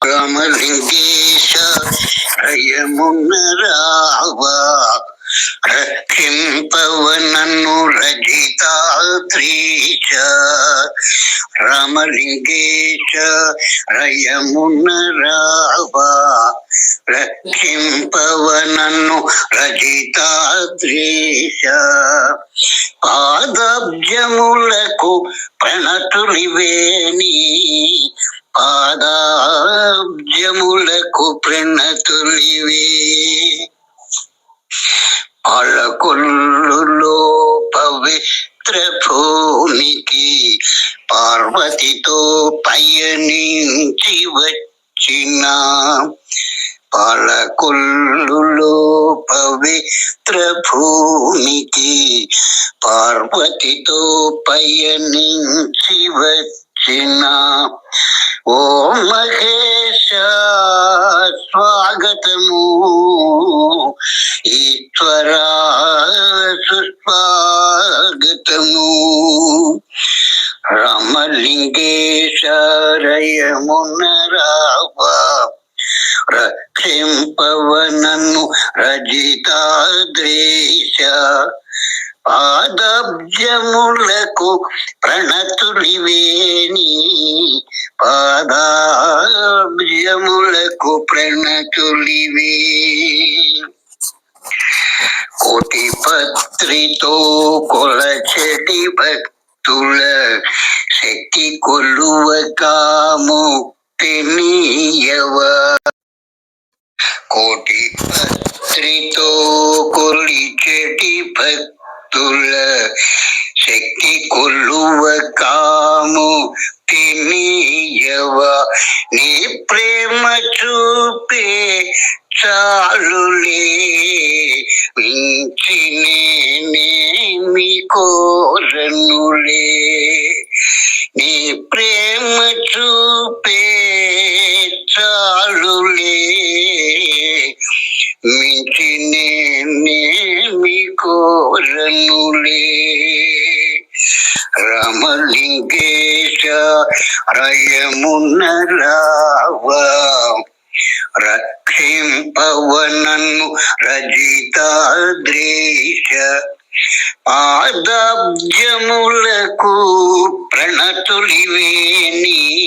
రామలింగేశ రయమున రావా రక్షింపవనను రజితాద్రీశ రామలింగేశ రయమున రావా రక్షింపవనను రజితాద్రీశ పాదబ్జములకు ప్రణతులివేణి పాదా ప్రణతులివే పలకొల్లులో పవిత్ర భూమికి పార్వతితో పయనించి వచ్చిన పాలకొల్లులో పవిత్ర భూమికి పార్వతితో పయనించి వచ్చిన ఓ మహేశ ఈశ్వరా సుస్వాగతము రామలింగేశరయమున రక్షింపవనను రజితాదేశ పాదబ్జములకు ప్రణతులివేణి. పాదాబ్జములకు ప్రణతులివేణి కోటి పత్రితో కొలచెడి భక్తుల శక్తి కొలువ కాముక్తినీయవ కోటి పత్రితో కొలిచెడి భక్తుల శక్తి కొలువ కాము తినీయవ నీ ప్రేమ చూపే చాలులే మించి నేనేమి కోరనులే నీ ప్రేమ చూపే చాలులే మించి నేనేమి కోరనులే రామలింగేశ రయమున రావా రక్షింపవనను రజితాద్రేశ. పాదాబ్జములకు ప్రణతులివేణి.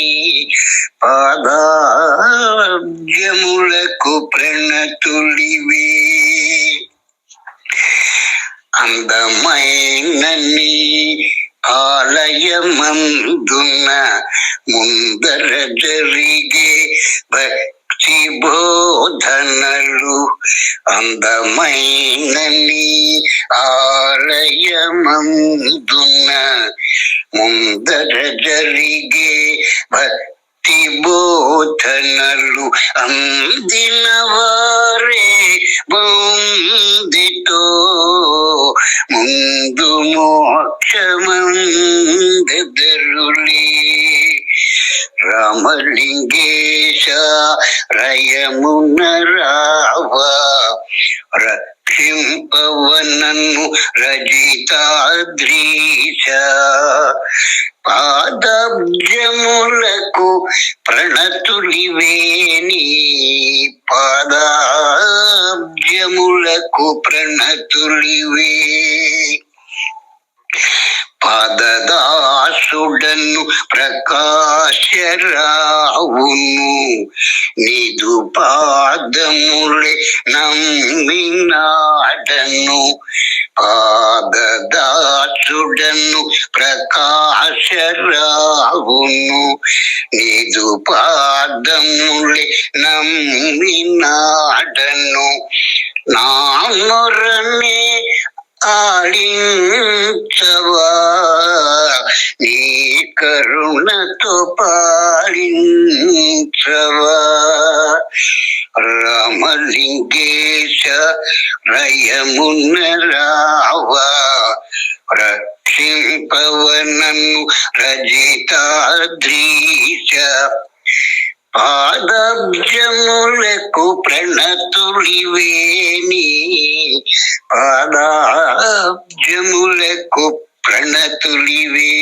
పాదాబ్జములకు ప్రణతులివే. అందమైన నీ ఆలయమందున ముందర జరిగే భక్తి బోధనలు అందమైన నీ ఆలయమందున ముందర జరిగే భక్తి బోధనలు అందిన వారే బొందితో. ముందు మోక్షమందరులే రామలింగేశ రయమున రావా రక్షింపవనను రజితాద్రీశ. పాదబ్జములకు ప్రణతులివేణి పాదములకు ప్రణతులివే పాదదాసుడను ప్రకాశరావును. నిదు పాదములే నమ్మినాడను. పాదదాసుడను ప్రకాశరావును. నిదు పాదములే నమ్మినాడను. నా ఆడించవా. నీ కరుణతో పాలించవా. రామలింగేశ రయమున రావా రక్షింపవనను రజితాద్రీశ పాదబ్జములకు ప్రణతులివేణి పాదాబ్జములకు ప్రణతులివే